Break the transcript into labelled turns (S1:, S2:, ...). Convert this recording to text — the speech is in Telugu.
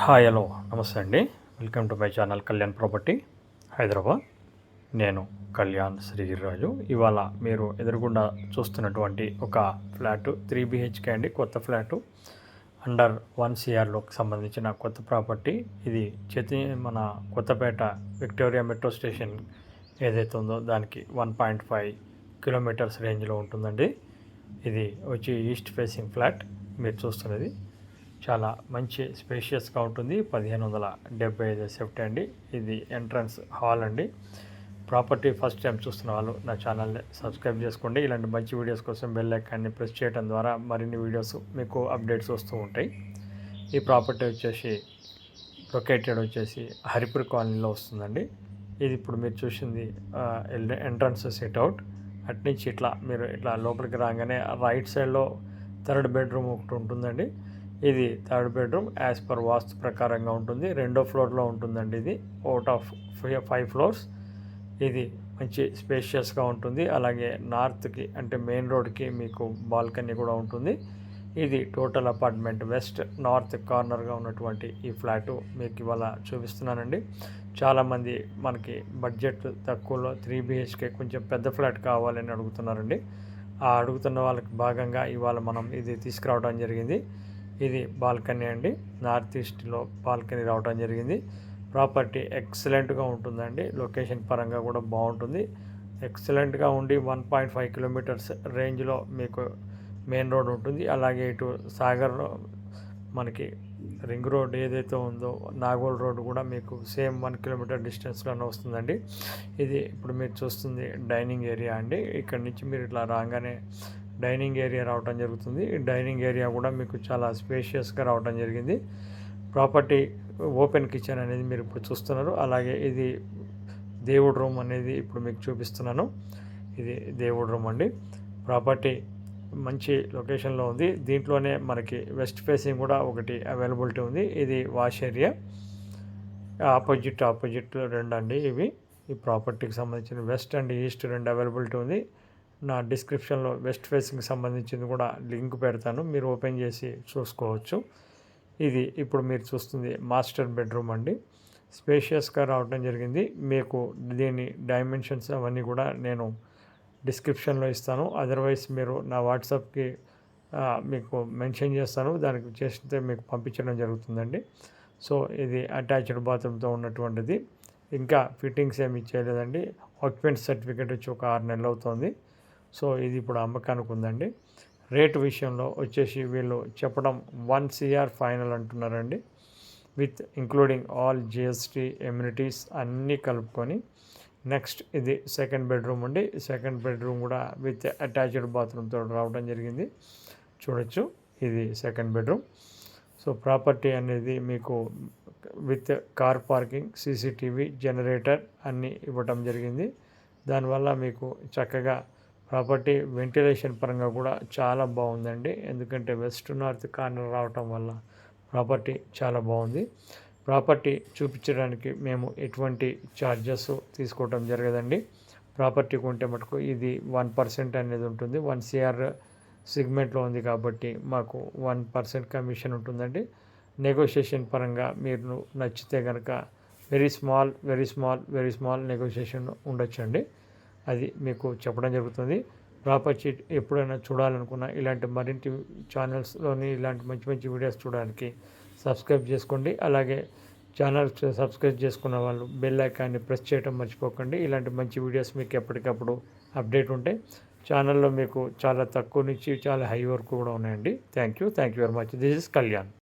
S1: హాయ్ హలో నమస్తే అండి. Welcome to my channel Kalyan property Hyderabad. నేను కళ్యాణ్ శ్రీరాజు. ఇవాళ మీరు ఎదురుగుండా చూస్తున్నటువంటి ఒక ఫ్లాట్ త్రీ బిహెచ్కే అండి కొత్త ఫ్లాటు. అండర్ వన్ సిఆర్లోకి సంబంధించిన కొత్త ప్రాపర్టీ. ఇది చేతి మన కొత్తపేట విక్టోరియా మెట్రో స్టేషన్ ఏదైతే ఉందో దానికి వన్ పాయింట్ ఫైవ్ కిలోమీటర్స్ రేంజ్లో ఉంటుందండి. ఇది వచ్చి ఈస్ట్ ఫేసింగ్ ఫ్లాట్ మీరు చూస్తున్నది. చాలా మంచి స్పేషియస్గా ఉంటుంది. పదిహేను వందల డెబ్బై ఐదు సెఫ్ట్ అండి. ఇది ఎంట్రన్స్ హాల్ అండి. ప్రాపర్టీ ఫస్ట్ టైం చూస్తున్న వాళ్ళు నా ఛానల్ని సబ్స్క్రైబ్ చేసుకోండి. ఇలాంటి మంచి వీడియోస్ కోసం బెల్ ఐకాన్ని ప్రెస్ చేయడం ద్వారా మరిన్ని వీడియోస్ మీకు అప్డేట్స్ వస్తూ ఉంటాయి. ఈ ప్రాపర్టీ వచ్చేసి లొకేటెడ్ వచ్చేసి హరిపూర్ కాలనీలో వస్తుందండి. ఇది ఇప్పుడు మీరు చూసింది ఎంట్రన్స్ సెట్ అవుట్ అట్నుంచి ఇట్లా మీరు ఇట్లా లోపలికి రాగానే రైట్ సైడ్లో థర్డ్ బెడ్రూమ్ ఒకటి ఉంటుందండి. ఇది third bedroom as per vastu ప్రకారంగా ఉంటుంది. రెండో ఫ్లోర్లో ఉంటుందండి ఇది. అవుట్ ఆఫ్ ఫైవ్ ఫ్లోర్స్ ఇది మంచి స్పేషియస్గా ఉంటుంది. అలాగే నార్త్కి అంటే మెయిన్ రోడ్కి మీకు బాల్కనీ కూడా ఉంటుంది. ఇది టోటల్ అపార్ట్మెంట్ వెస్ట్ నార్త్ కార్నర్గా ఉన్నటువంటి ఈ ఫ్లాట్ మీకు ఇవాళ చూపిస్తున్నానండి. చాలామంది మనకి బడ్జెట్ తక్కువలో త్రీ బిహెచ్కే కొంచెం పెద్ద ఫ్లాట్ కావాలని అడుగుతున్నారండి. ఆ అడుగుతున్న వాళ్ళకి భాగంగా ఇవాళ మనం ఇది తీసుకురావడం జరిగింది. ఇది బాల్కనీ అండి. నార్త్ ఈస్ట్లో బాల్కనీ రావడం జరిగింది. ప్రాపర్టీ ఎక్సలెంట్గా ఉంటుందండి. లొకేషన్ పరంగా కూడా బాగుంటుంది. ఎక్సలెంట్గా ఉండి వన్ పాయింట్ ఫైవ్ కిలోమీటర్స్ రేంజ్లో మీకు మెయిన్ రోడ్ ఉంటుంది. అలాగే ఇటు సాగర్ మనకి రింగ్ రోడ్ ఏదైతే ఉందో నాగోల్ రోడ్ కూడా మీకు సేమ్ వన్ కిలోమీటర్ డిస్టెన్స్లోనే వస్తుందండి. ఇది ఇప్పుడు మీరు చూస్తుంది డైనింగ్ ఏరియా అండి. ఇక్కడ నుంచి మీరు ఇట్లా రాగానే డైనింగ్ ఏరియా రావటం జరుగుతుంది. ఈ డైనింగ్ ఏరియా కూడా మీకు చాలా స్పేషియస్గా రావటం జరిగింది. ప్రాపర్టీ ఓపెన్ కిచెన్ అనేది మీరు ఇప్పుడు చూస్తున్నారు. అలాగే ఇది దేవుడు రూమ్ అనేది ఇప్పుడు మీకు చూపిస్తున్నాను. ఇది దేవుడు రూమ్ అండి. ప్రాపర్టీ మంచి లొకేషన్లో ఉంది. దీంట్లోనే మనకి వెస్ట్ ఫేసింగ్ కూడా ఒకటి అవైలబిలిటీ ఉంది. ఇది వాష్ ఏరియా ఆపోజిట్ ఆపోజిట్ రెండు అండి ఇవి. ఈ ప్రాపర్టీకి సంబంధించిన వెస్ట్ అండ్ ఈస్ట్ రెండు అవైలబిలిటీ ఉంది. నా డిస్క్రిప్షన్లో వెస్ట్ ఫేసింగ్కి సంబంధించింది కూడా లింక్ పెడతాను. మీరు ఓపెన్ చేసి చూసుకోవచ్చు. ఇది ఇప్పుడు మీరు చూస్తుంది మాస్టర్ బెడ్రూమ్ అండి. స్పేషియస్గా రావడం జరిగింది. మీకు దీని డైమెన్షన్స్ అవన్నీ కూడా నేను డిస్క్రిప్షన్లో ఇస్తాను. అదర్వైజ్ మీరు నా వాట్సాప్కి మీకు మెన్షన్ చేస్తాను. దానికి చేస్తే మీకు పంపించడం జరుగుతుందండి. సో ఇది అటాచ్డ్ బాత్రూమ్తో ఉన్నటువంటిది. ఇంకా ఫిట్టింగ్స్ ఏమి ఇచ్చేయలేదండి. ఆక్యుపెంట్ సర్టిఫికేట్ వచ్చి ఒక ఆరు నెలలు అవుతుంది. సో ఇది ఇప్పుడు అమ్మకానికి ఉందండి. రేటు విషయంలో వచ్చేసి వీళ్ళు చెప్పడం వన్ సిఆర్ ఫైనల్ అంటున్నారండి. With including all G S T amenities అన్నీ కలుపుకొని నెక్స్ట్ ఇది సెకండ్ బెడ్రూమ్ అండి. సెకండ్ బెడ్రూమ్ కూడా విత్ అటాచ్డ్ బాత్రూమ్తో రావడం జరిగింది. చూడొచ్చు ఇది సెకండ్ బెడ్రూమ్. సో ప్రాపర్టీ అనేది మీకు with car parking C C T V generator అన్నీ ఇవ్వటం జరిగింది. దానివల్ల మీకు చక్కగా ప్రాపర్టీ వెంటిలేషన్ పరంగా కూడా చాలా బాగుందండి. ఎందుకంటే వెస్ట్ నార్త్ కార్నర్ రావటం వల్ల ప్రాపర్టీ చాలా బాగుంది. ప్రాపర్టీ చూపించడానికి మేము ఎటువంటి ఛార్జెస్ తీసుకోవటం జరగదండి. ప్రాపర్టీ కొంటే మటుకు ఇది వన్ పర్సెంట్ అనేది ఉంటుంది. వన్ సిఆర్ సిగ్మెంట్లో ఉంది కాబట్టి మాకు వన్ పర్సెంట్ కమిషన్ ఉంటుందండి. నెగోషియేషన్ పరంగా మీరు నచ్చితే కనుక very small very small very small negotiation ఉండొచ్చండి. అది మీకు చెప్పడం జరుగుతుంది. ప్రాపర్చి ఎప్పుడైనా చూడాలనుకున్నా ఇలాంటి మరింటి ఛానల్స్లోని ఇలాంటి మంచి మంచి వీడియోస్ చూడడానికి సబ్స్క్రైబ్ చేసుకోండి. అలాగే ఛానల్ సబ్స్క్రైబ్ చేసుకున్న వాళ్ళు బెల్ ఐకాన్ని ప్రెస్ చేయడం మర్చిపోకండి. ఇలాంటి మంచి వీడియోస్ మీకు ఎప్పటికప్పుడు అప్డేట్ ఉంటాయి ఛానల్లో మీకు చాలా తక్కువ నుంచి చాలా హై వరకు కూడా ఉన్నాయండి. Thank you. Thank you very much. This is Kalyan.